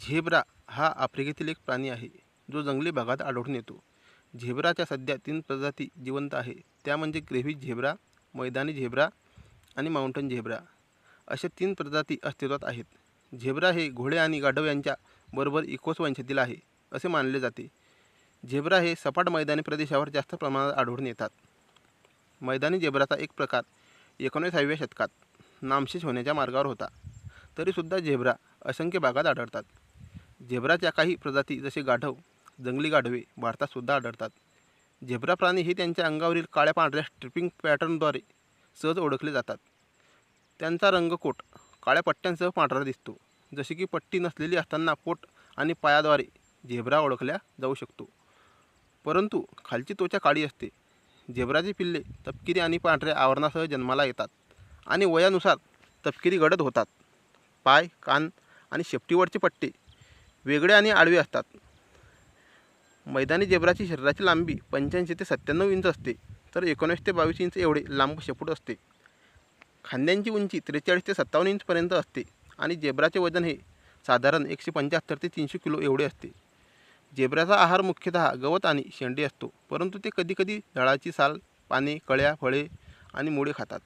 Zebra हा आफ्रिकेतील एक प्राणी आहे जो जंगली भागात आढळून येतो. झेब्राच्या सध्या तीन प्रजाती जिवंत आहे त्या म्हणजे ग्रेव्ही झेब्रा मैदानी झेब्रा आणि माउंटन झेब्रा. अशा तीन प्रजाती अस्तित्वात आहेत. झेब्रा हे घोडे आणि गाढव यांच्या बरोबर इकोस वंशातील आहे असे मानले जाते. झेब्रा हे सपाट मैदानी प्रदेशावर जास्त प्रमाणात आढळून येतात. मैदानी झेब्राचा एक प्रकार एकोणीसाव्या शतकात नामशेष होण्याच्या मार्गावर होता. तरीसुद्धा झेब्रा असंख्य भागात आढळतात. झेब्राच्या काही प्रजाती जसे गाढव जंगली गाढवे भारतातसुद्धा आढळतात. झेब्रा प्राणी हे त्यांच्या अंगावरील काळ्या पांढऱ्या स्ट्रिपिंग पॅटर्नद्वारे सहज ओळखले जातात. त्यांचा रंगकोट काळ्या पट्ट्यांसह पांढरा दिसतो जसे की पट्टी नसलेली असताना पोट आणि पायाद्वारे झेब्रा ओळखल्या जाऊ शकतो. परंतु खालची त्वचा काळी असते. झेब्राची पिल्ले तपकिरी आणि पांढऱ्या आवरणासह जन्माला येतात आणि वयानुसार तपकिरी गडद होतात. पाय कान आणि शेपटीवरचे पट्टे वेगळे आणि आडवे असतात. मैदानी जेब्राची शरीराची लांबी पंच्याऐंशी ते सत्त्याण्णव इंच असते तर एकोणीस ते बावीस इंच एवढे लांब शेपूट असते. खांद्यांची उंची त्रेचाळीस ते सत्तावन्न इंचपर्यंत असते आणि जेब्राचे वजन हे साधारण एकशे पंच्याहत्तर ते तीनशे किलो एवढे असते. जेब्राचा आहार मुख्यतः गवत आणि शेंडी असतो परंतु ते कधीकधी झाडाची साल पाने कळ्या फळे आणि मुळे खातात.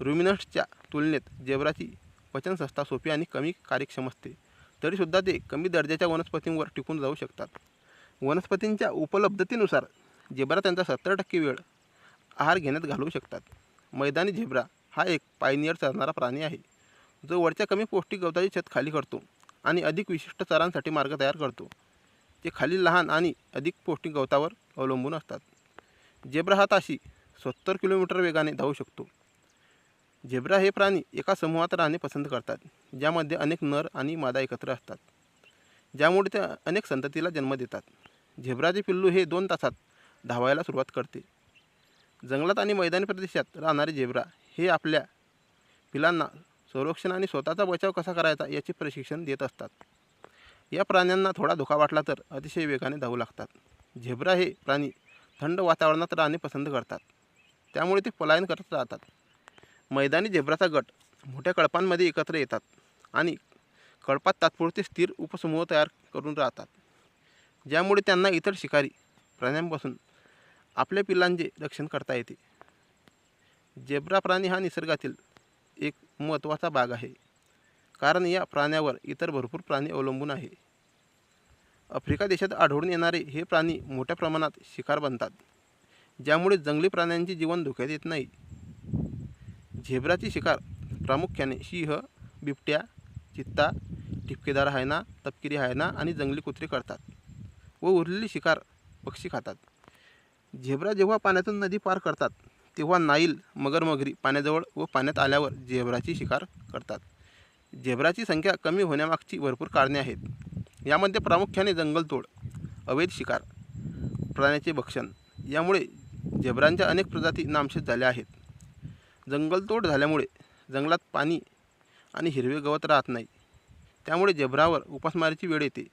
रुमिनट्सच्या तुलनेत जेब्राची पचनसंस्था सोपी आणि कमी कार्यक्षम असते. तरीसुद्धा ते कमी दर्जाच्या वनस्पतींवर टिकून जाऊ शकतात. वनस्पतींच्या उपलब्धतेनुसार झेब्रा त्यांचा सत्तर टक्के वेळ आहार घेण्यात घालवू शकतात. मैदानी झेब्रा हा एक पायनियर चरणारा प्राणी आहे. जो वरच्या कमी पौष्टिक गवताची छत खाली करतो आणि अधिक विशिष्ट चरांसाठी मार्ग तयार करतो. ते खाली लहान आणि अधिक पौष्टिक गवतावर अवलंबून असतात. झेब्रा हा ताशी सत्तर किलोमीटर वेगाने धावू शकतो. झेब्रा हे प्राणी एका समूहात राहणे पसंत करतात ज्यामध्ये अनेक नर आणि मादा एकत्र असतात ज्यामुळे ते अनेक संततीला जन्म देतात. झेब्राचे पिल्लू हे दोन तासात धावायला सुरुवात करते. जंगलात आणि मैदानी प्रदेशात राहणारे झेब्रा हे आपल्या पिलांना संरक्षण आणि स्वतःचा बचाव कसा करायचा याचे प्रशिक्षण देत असतात. या प्राण्यांना थोडा धोका वाटला तर अतिशय वेगाने धावू लागतात. झेब्रा हे प्राणी थंड वातावरणात राहणे पसंत करतात. त्यामुळे ते पलायन करत राहतात. मैदानी झेब्राचा गट मोठ्या कळपांमध्ये एकत्र येतात आणि कळपात तात्पुरते स्थिर उपसमूह तयार करून राहतात. ज्यामुळे त्यांना इतर शिकारी प्राण्यांपासून आपल्या पिल्लांचे रक्षण करता येते. जेब्रा प्राणी हा निसर्गातील एक महत्त्वाचा भाग आहे कारण या प्राण्यावर इतर भरपूर प्राणी अवलंबून आहे. आफ्रिका देशात आढळून येणारे हे प्राणी मोठ्या प्रमाणात शिकार बनतात ज्यामुळे जंगली प्राण्यांचे जीवन धोक्यात येत नाही. झेब्राची शिकार प्रामुख्याने सिंह बिबट्या चित्ता ठिपकेदार हायना तपकिरी हायना आणि जंगली कुत्रे करतात व उरलेली शिकार पक्षी खातात. झेब्रा जेव्हा पाण्यातून नदी पार करतात तेव्हा नाईल मगरमगरी पाण्याजवळ व पाण्यात आल्यावर झेब्राची शिकार करतात. झेब्राची संख्या कमी होण्यामागची भरपूर कारणे आहेत. यामध्ये प्रामुख्याने जंगलतोड अवैध शिकार प्राण्याचे भक्षण यामुळे झेब्रांच्या अनेक प्रजाती नामशेष झाल्या आहेत. जंगलतोड झाल्यामुळे जंगलात पाणी आणि हिरवे गवत राहत नाही. त्यामुळे झेब्रावर उपासमारीची वेळ येते.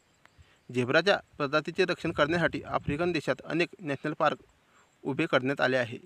झेब्राच्या प्रजातीचे रक्षण करण्यासाठी आफ्रिकन देशात अनेक नॅशनल पार्क उभे करण्यात आले आहे.